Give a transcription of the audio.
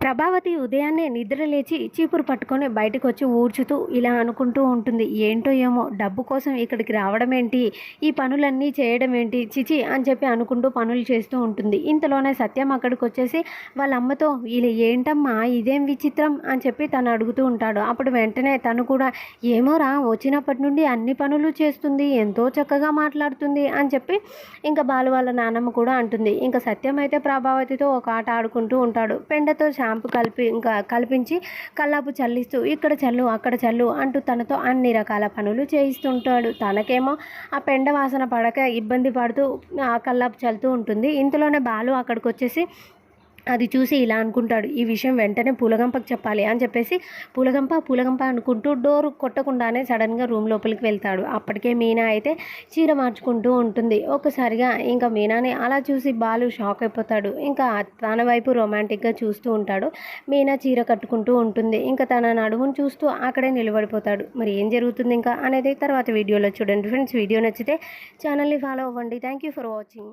ప్రభావతి ఉదయాన్నే నిద్ర లేచి చీపురు పట్టుకొని బయటకు వచ్చి ఊడ్చుతూ ఇలా అనుకుంటూ ఉంటుంది. ఏంటో ఏమో డబ్బు కోసం ఇక్కడికి రావడం ఏంటి ఈ పనులన్నీ చేయడం ఏంటి చిచి అని చెప్పి అనుకుంటూ పనులు చేస్తూ ఉంటుంది. ఇంతలోనే సత్యం అక్కడికి వచ్చేసి వాళ్ళ అమ్మతో ఇలా ఏంటమ్మా ఇదేం విచిత్రం? అని చెప్పి తను అడుగుతూ ఉంటాడు. అప్పుడు వెంటనే తను కూడా ఏమోరా వచ్చినప్పటి నుండి అన్ని పనులు చేస్తుంది ఎంతో చక్కగా మాట్లాడుతుంది అని చెప్పి ఇంకా బాలు వాళ్ళ నాన్నమ్మ కూడా అంటుంది. ఇంకా సత్యం అయితే ప్రభావతితో ఒక ఆట ఆడుకుంటూ ఉంటాడు. పెండతో షాంపూ కలిపి ఇంకా కల్పించి కల్లాపు చల్లిస్తూ ఇక్కడ చల్లు అక్కడ చల్లు అంటూ తనతో అన్ని రకాల పనులు చేయిస్తుంటాడు. తనకేమో ఆ పెండ వాసన పడక ఇబ్బంది పడుతూ ఆ కల్లాపు చల్లుతూ ఉంటుంది. ఇంతలోనే బాలు అక్కడికి వచ్చేసి అది చూసి ఇలా అనుకుంటాడు ఈ విషయం వెంటనే పూలగంపకు చెప్పాలి అని చెప్పేసి పూలగంప పూలగంప అనుకుంటూ డోర్ కొట్టకుండానే సడన్గా రూమ్ లోపలికి వెళ్తాడు. అప్పటికే మీనా అయితే చీర మార్చుకుంటూ ఉంటుంది. ఒక్కసారిగా ఇంకా మీనాని అలా చూసి బాలు షాక్ అయిపోతాడు. ఇంకా తన వైపు రొమాంటిక్గా చూస్తూ ఉంటాడు. మీనా చీర కట్టుకుంటూ ఉంటుంది. ఇంకా తన నడుమును చూస్తూ అక్కడే నిలబడిపోతాడు. మరి ఏం జరుగుతుంది ఇంకా అనేది తర్వాత వీడియోలో చూడండి. ఫ్రెండ్స్ వీడియో నచ్చితే ఛానల్ని ఫాలో అవ్వండి. Thank you for watching.